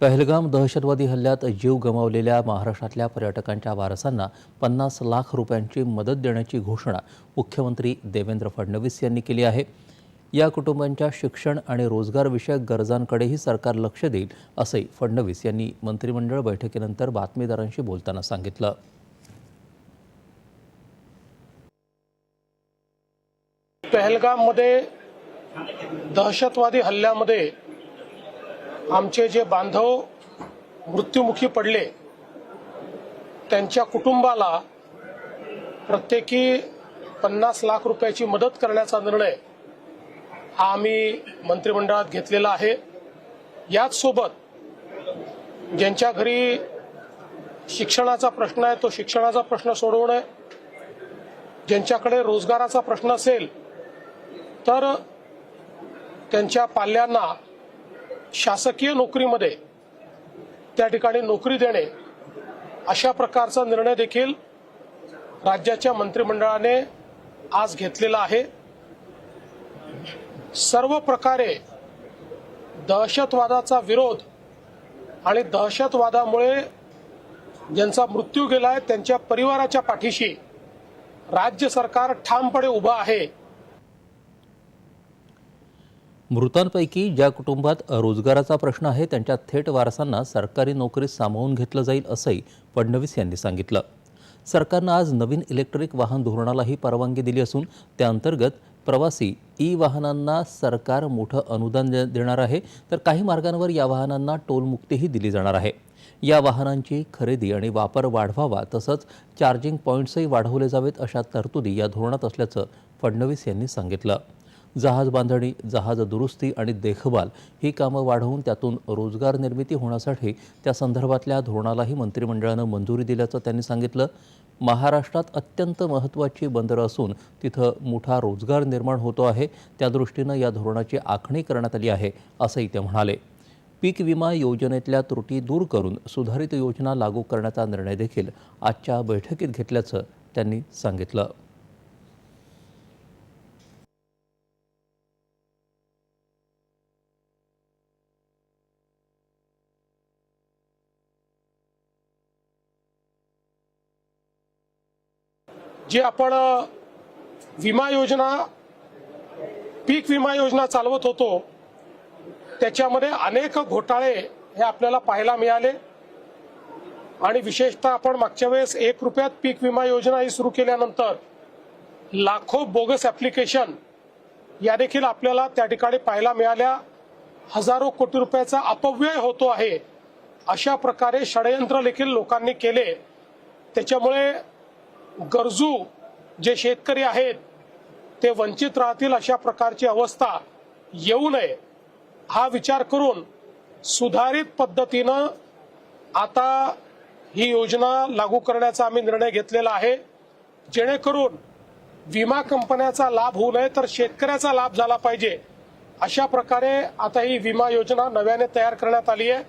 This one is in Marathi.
पहलगाम दहशतवादी हल्ल्यात जीव गमावलेल्या महाराष्ट्रातल्या पर्यटकांच्या वारसांना पन्नास लाख रुपयांची मदत देण्याची घोषणा मुख्यमंत्री देवेंद्र फडणवीस यांनी केली आहे. या कुटुंबांच्या शिक्षण आणि रोजगारविषयक गरजांकडेही सरकार लक्ष देईल असंही फडणवीस यांनी मंत्रिमंडळ बैठकीनंतर बातमीदारांशी बोलताना सांगितलं. पहलगाममध्ये दहशतवादी हल्ल्यामध्ये आमचे जे बांधव मृत्युमुखी पडले त्यांच्या कुटुंबाला प्रत्येकी पन्नास लाख रुपयाची मदत करण्याचा निर्णय हा आम्ही मंत्रिमंडळात घेतलेला आहे. याच सोबत ज्यांच्या घरी शिक्षणाचा प्रश्न आहे तो शिक्षणाचा प्रश्न सोडवणे ज्यांच्याकडे रोजगाराचा प्रश्न असेल तर त्यांच्या पाल्यांना शासकीय नोकरीमध्ये त्या ठिकाणी नोकरी देणे अशा प्रकारचा निर्णय देखील राज्याच्या मंत्रिमंडळाने आज घेतलेला आहे. सर्व प्रकारे दहशतवादाचा विरोध आणि दहशतवादामुळे ज्यांचा मृत्यू गेला आहे त्यांच्या परिवाराच्या पाठीशी राज्य सरकार ठामपणे उभं आहे. मृतांपैकी ज्या कुटुंबात रोजगाराचा प्रश्न आहे त्यांच्या थेट वारसांना सरकारी नोकरीत सामावून घेतलं जाईल असंही फडणवीस यांनी सांगितलं. सरकारनं आज नवीन इलेक्ट्रिक वाहन धोरणालाही परवानगी दिली असून त्याअंतर्गत प्रवासी ई वाहनांना सरकार मोठं अनुदान दे- देणार आहे तर काही मार्गांवर या वाहनांना टोलमुक्तीही दिली जाणार आहे. या वाहनांची खरेदी आणि वापर वाढवावा तसंच चार्जिंग पॉईंट्सही वाढवले जावेत अशा तरतुदी या धोरणात असल्याचं फडणवीस यांनी सांगितलं. जहाज बांधणी जहाज दुरुस्ती आणि देखभाल ही कामं वाढवून त्यातून रोजगार निर्मिती होण्यासाठी त्या संदर्भातल्या धोरणालाही मंत्रिमंडळानं मंजुरी दिल्याचं त्यांनी सांगितलं. महाराष्ट्रात अत्यंत महत्त्वाची बंदरं असून तिथं मोठा रोजगार निर्माण होतो आहे. त्या दृष्टीनं या धोरणाची आखणी करण्यात आली आहे असंही ते म्हणाले. पीक विमा योजनेतल्या त्रुटी दूर करून सुधारित योजना लागू करण्याचा निर्णय देखील आजच्या बैठकीत घेतल्याचं त्यांनी सांगितलं. जे आपण विमा योजना पीक विमा योजना चालवत होतो त्याच्यामध्ये अनेक घोटाळे हे आपल्याला पाहायला मिळाले. आणि विशेषतः आपण मागच्या वेळेस एक रुपयात पीक विमा योजना ही सुरू केल्यानंतर लाखो बोगस ऍप्लिकेशन या देखील आपल्याला त्या ठिकाणी पाहायला मिळाल्या. हजारो कोटी रुपयाचा अपव्यय होतो आहे अशा प्रकारे षडयंत्र देखील लोकांनी केले. त्याच्यामुळे गरजू जे शेतकरी आहेत ते वंचित राहतील अशा प्रकारची अवस्था येऊ नये. हा विचार करून सुधारित पद्धतीनं आता ही योजना लागू करण्याचा आम्ही निर्णय घेतलेला आहे. जेणेकरून विमा कंपन्याचा लाभ होऊ नये तर शेतकऱ्याचा लाभ झाला पाहिजे. अशा प्रकारे आता ही विमा योजना नव्याने तयार करण्यात आली आहे.